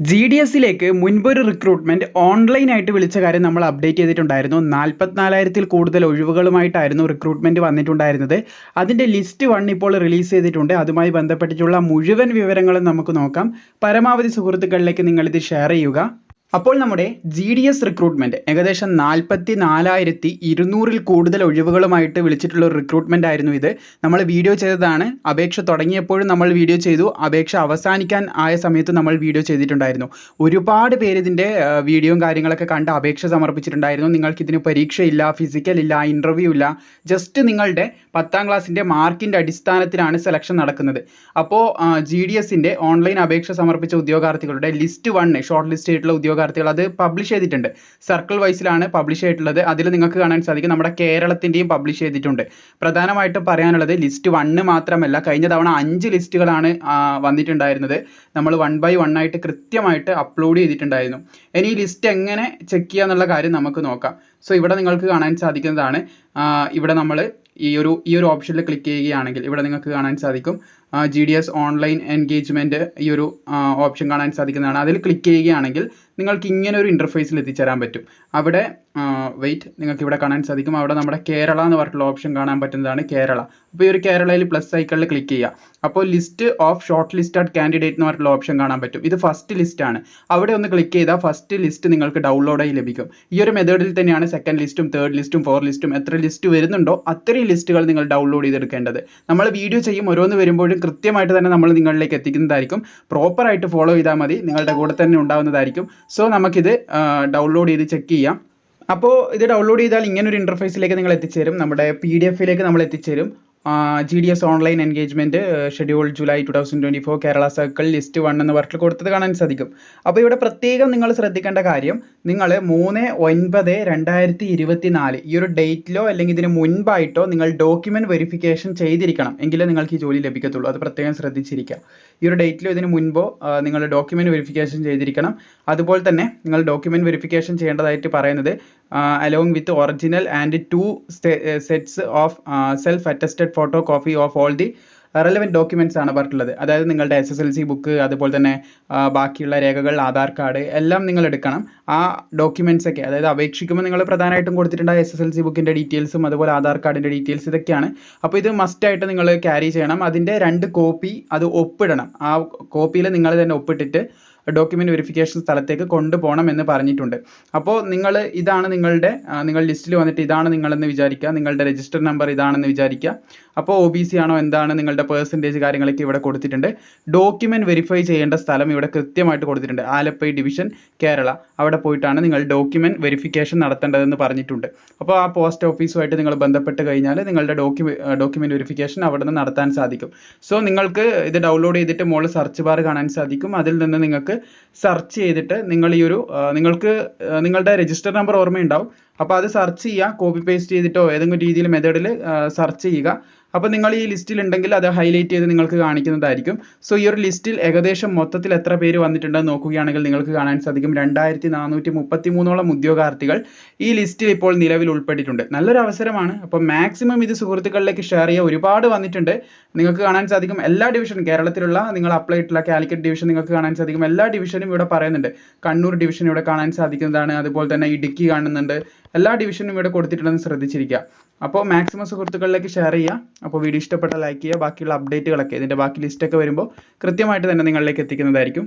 G D എസിലേക്ക് മുൻപൊരു recruitment ഓൺലൈനായിട്ട് വിളിച്ച കാര്യം നമ്മൾ അപ്ഡേറ്റ് ചെയ്തിട്ടുണ്ടായിരുന്നു. നാൽപ്പത്തിനാലായിരത്തിൽ കൂടുതൽ ഒഴിവുകളുമായിട്ടായിരുന്നു റിക്രൂട്ട്മെന്റ് വന്നിട്ടുണ്ടായിരുന്നത്. അതിന്റെ ലിസ്റ്റ് വൺ ഇപ്പോൾ റിലീസ് ചെയ്തിട്ടുണ്ട്. അതുമായി ബന്ധപ്പെട്ടിട്ടുള്ള മുഴുവൻ വിവരങ്ങളും നമുക്ക് നോക്കാം. പരമാവധി സുഹൃത്തുക്കളിലേക്ക് നിങ്ങളിത് ഷെയർ ചെയ്യുക. അപ്പോൾ നമ്മുടെ ജി ഡി എസ് റിക്രൂട്ട്മെന്റ് ഏകദേശം നാൽപ്പത്തി നാലായിരത്തി ഇരുന്നൂറിൽ കൂടുതൽ ഒഴിവുകളുമായിട്ട് വിളിച്ചിട്ടുള്ള ഒരു റിക്രൂട്ട്മെന്റ് ആയിരുന്നു ഇത്. നമ്മൾ വീഡിയോ ചെയ്തതാണ്. അപേക്ഷ തുടങ്ങിയപ്പോഴും നമ്മൾ വീഡിയോ ചെയ്തു. അപേക്ഷ അവസാനിക്കാൻ ആയ സമയത്ത് നമ്മൾ വീഡിയോ ചെയ്തിട്ടുണ്ടായിരുന്നു. ഒരുപാട് പേര് ഇതിന്റെ വീഡിയോയും കാര്യങ്ങളൊക്കെ കണ്ട് അപേക്ഷ സമർപ്പിച്ചിട്ടുണ്ടായിരുന്നു. നിങ്ങൾക്ക് ഇതിന് പരീക്ഷയില്ല ഫിസിക്കൽ ഇല്ല ഇന്റർവ്യൂ ഇല്ല. ജസ്റ്റ് നിങ്ങളുടെ പത്താം ക്ലാസ്സിന്റെ മാർക്കിന്റെ അടിസ്ഥാനത്തിലാണ് സെലക്ഷൻ നടക്കുന്നത്. അപ്പോൾ ജി ഡി ഓൺലൈൻ അപേക്ഷ സമർപ്പിച്ച ഉദ്യോഗാർത്ഥികളുടെ ലിസ്റ്റ് വണ് ഷോർട്ട് ലിസ്റ്റ് ചെയ്തിട്ടുള്ള ഉദ്യോഗാർത്ഥികൾ അത് പബ്ലിഷ് ചെയ്തിട്ടുണ്ട്. സർക്കിൾ വൈസിലാണ് പബ്ലിഷ് ചെയ്തിട്ടുള്ളത്. അതിൽ നിങ്ങൾക്ക് കാണാൻ സാധിക്കും നമ്മുടെ കേരളത്തിന്റെയും പബ്ലിഷ് ചെയ്തിട്ടുണ്ട്. പ്രധാനമായിട്ടും പറയാനുള്ളത് ലിസ്റ്റ് വണ്ണ് മാത്രമല്ല കഴിഞ്ഞ തവണ അഞ്ച് ലിസ്റ്റുകളാണ് വന്നിട്ടുണ്ടായിരുന്നത്. നമ്മൾ വൺ ബൈ വൺ ആയിട്ട് കൃത്യമായിട്ട് അപ്ലോഡ് ചെയ്തിട്ടുണ്ടായിരുന്നു. ഇനി ഈ ലിസ്റ്റ് എങ്ങനെ ചെക്ക് ചെയ്യുക എന്നുള്ള കാര്യം നമുക്ക് നോക്കാം. സോ ഇവിടെ നിങ്ങൾക്ക് കാണാൻ സാധിക്കുന്നതാണ്. ഇവിടെ നമ്മൾ ഈ ഒരു ഈ ഒരു ഓപ്ഷനിൽ ക്ലിക്ക് ചെയ്യുകയാണെങ്കിൽ ഇവിടെ നിങ്ങൾക്ക് കാണാൻ സാധിക്കും. G D S online engagement ഈ ഒരു ഓപ്ഷൻ കാണാൻ സാധിക്കുന്നതാണ്. അതിൽ ക്ലിക്ക് ചെയ്യുകയാണെങ്കിൽ നിങ്ങൾക്ക് ഇങ്ങനെ ഒരു ഇന്റർഫേസിൽ എത്തിച്ചേരാൻ പറ്റും. അവിടെ വെയിറ്റ് നിങ്ങൾക്ക് ഇവിടെ കാണാൻ സാധിക്കും. അവിടെ നമ്മുടെ കേരള എന്ന് പറഞ്ഞിട്ടുള്ള ഓപ്ഷൻ കാണാൻ പറ്റുന്നതാണ് കേരള. അപ്പോൾ ഈ ഒരു കേരളയിൽ പ്ലസ് സൈക്കിളിൽ ക്ലിക്ക് ചെയ്യുക. അപ്പോൾ list of short listed candidate എന്ന് പറഞ്ഞിട്ടുള്ള ഓപ്ഷൻ കാണാൻ പറ്റും. ഇത് ഫസ്റ്റ് ലിസ്റ്റ് ആണ്. അവിടെ ഒന്ന് ക്ലിക്ക് ചെയ്താൽ ഫസ്റ്റ് ലിസ്റ്റ് നിങ്ങൾക്ക് ഡൗൺലോഡായി ലഭിക്കും. ഈ ഒരു മെത്തേഡിൽ തന്നെയാണ് സെക്കൻഡ് ലിസ്റ്റും തേർഡ് ലിസ്റ്റും ഫോർ ലിസ്റ്റും എത്ര ലിസ്റ്റ് വരുന്നുണ്ടോ അത്രയും ലിസ്റ്റുകൾ നിങ്ങൾ ഡൗൺലോഡ് ചെയ്തെടുക്കേണ്ടത്. നമ്മൾ വീഡിയോ ചെയ്യും ഓരോന്ന് വരുമ്പോഴും കൃത്യമായിട്ട് തന്നെ നമ്മൾ നിങ്ങളിലേക്ക് എത്തിക്കുന്നതായിരിക്കും. പ്രോപ്പറായിട്ട് ഫോളോ ചെയ്താൽ മതി. നിങ്ങളുടെ കൂടെ തന്നെ ഉണ്ടാവുന്നതായിരിക്കും. സോ നമുക്കിത് ഡൗൺലോഡ് ചെയ്ത് ചെക്ക് ചെയ്യാം. അപ്പോൾ ഇത് ഡൗൺലോഡ് ചെയ്താൽ ഇങ്ങനെ ഒരു ഇന്റർഫേസിലേക്ക് നിങ്ങൾ എത്തിച്ചേരും. നമ്മുടെ പി ഡി എഫിലേക്ക് നമ്മൾ എത്തിച്ചേരും. G D S online engagement schedule July two thousand twenty four Kerala circle list one എന്ന് പറഞ്ഞിട്ട് കൊടുത്തത് കാണാൻ സാധിക്കും. അപ്പോൾ ഇവിടെ പ്രത്യേകം നിങ്ങൾ ശ്രദ്ധിക്കേണ്ട കാര്യം നിങ്ങൾ മൂന്ന് ഒൻപത് രണ്ടായിരത്തി ഇരുപത്തി നാല് ഈ ഒരു ഡേറ്റിലോ അല്ലെങ്കിൽ ഇതിന് മുൻപായിട്ടോ നിങ്ങൾ ഡോക്യുമെന്റ് വെരിഫിക്കേഷൻ ചെയ്തിരിക്കണം എങ്കിലേ നിങ്ങൾക്ക് ഈ ജോലി ലഭിക്കത്തുള്ളൂ. അത് പ്രത്യേകം ശ്രദ്ധിച്ചിരിക്കുക. ഈ ഒരു ഡേറ്റിലോ ഇതിന് മുൻപോ നിങ്ങൾ ഡോക്യുമെന്റ് വെരിഫിക്കേഷൻ ചെയ്തിരിക്കണം. അതുപോലെ തന്നെ നിങ്ങൾ ഡോക്യുമെന്റ് വെരിഫിക്കേഷൻ ചെയ്യേണ്ടതായിട്ട് പറയുന്നത് along with original and two sets of self attested photo copy of all the relevant documents ആണ് പറഞ്ഞിട്ടുള്ളത്. അതായത് നിങ്ങളുടെ S S L C book അതുപോലെ തന്നെ ബാക്കിയുള്ള രേഖകൾ ആധാർ കാർഡ് എല്ലാം നിങ്ങൾ എടുക്കണം. ആ ഡോക്യുമെന്റ്സ് ഒക്കെ അതായത് അപേക്ഷിക്കുമ്പോൾ നിങ്ങൾ പ്രധാനമായിട്ടും കൊടുത്തിട്ടുണ്ട് എസ് എസ് എൽ സി ബുക്കിന്റെ ഡീറ്റെയിൽസും അതുപോലെ ആധാർ കാർഡിന്റെ ഡീറ്റെയിൽസ് ഇതൊക്കെയാണ്. അപ്പോൾ ഇത് മസ്റ്റായിട്ട് നിങ്ങൾ ക്യാരി ചെയ്യണം. അതിന്റെ രണ്ട് കോപ്പി അത് ഒപ്പിടണം. ആ കോപ്പിയിൽ നിങ്ങൾ തന്നെ ഒപ്പിട്ടിട്ട് ഡോക്യുമെന്റ് വെരിഫിക്കേഷൻ സ്ഥലത്തേക്ക് കൊണ്ടുപോകണം എന്ന് പറഞ്ഞിട്ടുണ്ട്. അപ്പോൾ നിങ്ങൾ ഇതാണ് നിങ്ങളുടെ നിങ്ങൾ ലിസ്റ്റിൽ വന്നിട്ട് ഇതാണ് നിങ്ങളെന്ന് വിചാരിക്കുക. നിങ്ങളുടെ രജിസ്റ്റർ നമ്പർ ഇതാണെന്ന് വിചാരിക്കുക. അപ്പോൾ ഒ ബി സി ആണോ എന്താണ് നിങ്ങളുടെ പേഴ്സന്റേജ് കാര്യങ്ങളൊക്കെ ഇവിടെ കൊടുത്തിട്ടുണ്ട്. ഡോക്യുമെന്റ് വെരിഫൈ ചെയ്യേണ്ട സ്ഥലം ഇവിടെ കൃത്യമായിട്ട് കൊടുത്തിട്ടുണ്ട്. ആലപ്പുഴ ഡിവിഷൻ കേരള. അവിടെ പോയിട്ടാണ് നിങ്ങൾ ഡോക്യുമെന്റ് വെരിഫിക്കേഷൻ നടത്തേണ്ടതെന്ന് പറഞ്ഞിട്ടുണ്ട്. അപ്പോൾ ആ പോസ്റ്റ് ഓഫീസുമായിട്ട് നിങ്ങൾ ബന്ധപ്പെട്ട് കഴിഞ്ഞാൽ നിങ്ങളുടെ ഡോക്യു ഡോക്യുമെന്റ് വെരിഫിക്കേഷൻ അവിടെ നിന്ന് നടത്താൻ സാധിക്കും. സോ നിങ്ങൾക്ക് ഇത് ഡൗൺലോഡ് ചെയ്തിട്ട് മുകളിൽ സെർച്ച് ബാർ കാണാൻ സാധിക്കും. അതിൽ നിന്ന് നിങ്ങൾക്ക് സെർച്ച് ചെയ്തിട്ട് നിങ്ങൾ ഈ ഒരു നിങ്ങൾക്ക് നിങ്ങളുടെ രജിസ്റ്റർ നമ്പർ ഓർമ്മയുണ്ടാവും. അപ്പോൾ അത് സെർച്ച് ചെയ്യുക കോപ്പി പേസ്റ്റ് ചെയ്തിട്ടോ ഏതെങ്കിലും രീതിയിൽ മെത്തേഡിൽ സെർച്ച് ചെയ്യുക. അപ്പോൾ നിങ്ങൾ ഈ ലിസ്റ്റിൽ ഉണ്ടെങ്കിൽ അത് ഹൈലൈറ്റ് ചെയ്ത് നിങ്ങൾക്ക് കാണിക്കുന്നതായിരിക്കും. സോ ഈ ഒരു ലിസ്റ്റിൽ ഏകദേശം മൊത്തത്തിൽ എത്ര പേര് വന്നിട്ടുണ്ടെന്ന് നോക്കുകയാണെങ്കിൽ നിങ്ങൾക്ക് കാണാൻ സാധിക്കും. രണ്ടായിരത്തി നാനൂറ്റി മുപ്പത്തി മൂന്നോളം ഉദ്യോഗാർത്ഥികൾ ഈ ലിസ്റ്റിൽ ഇപ്പോൾ നിലവിൽ ഉൾപ്പെട്ടിട്ടുണ്ട്. നല്ലൊരു അവസരമാണ്. അപ്പോൾ മാക്സിമം ഇത് സുഹൃത്തുക്കളിലേക്ക് ഷെയർ ചെയ്യുക ഒരുപാട് വന്നിട്ടുണ്ട്. നിങ്ങൾക്ക് കാണാൻ സാധിക്കും എല്ലാ ഡിവിഷനും കേരളത്തിലുള്ള നിങ്ങൾ അപ്ലൈ ആയിട്ടുള്ള കാലിക്കറ്റ് ഡിവിഷൻ നിങ്ങൾക്ക് കാണാൻ സാധിക്കും. എല്ലാ ഡിവിഷനും ഇവിടെ പറയുന്നുണ്ട്. കണ്ണൂർ ഡിവിഷൻ ഇവിടെ കാണാൻ സാധിക്കുന്നതാണ്. അതുപോലെ തന്നെ ഇടുക്കി കാണുന്നുണ്ട്. എല്ലാ ഡിവിഷനും ഇവിടെ കൊടുത്തിട്ടുണ്ടെന്ന് ശ്രദ്ധിച്ചിരിക്കുക. അപ്പോൾ മാക്സിമം സുഹൃത്തുക്കളിലേക്ക് ഷെയർ ചെയ്യുക. അപ്പോൾ വീഡിയോ ഇഷ്ടപ്പെട്ട ലൈക്ക് ചെയ്യുക. ബാക്കിയുള്ള അപ്ഡേറ്റുകളൊക്കെ ഇതിന്റെ ബാക്കി ലിസ്റ്റൊക്കെ വരുമ്പോൾ കൃത്യമായിട്ട് തന്നെ നിങ്ങളിലേക്ക് എത്തിക്കുന്നതായിരിക്കും.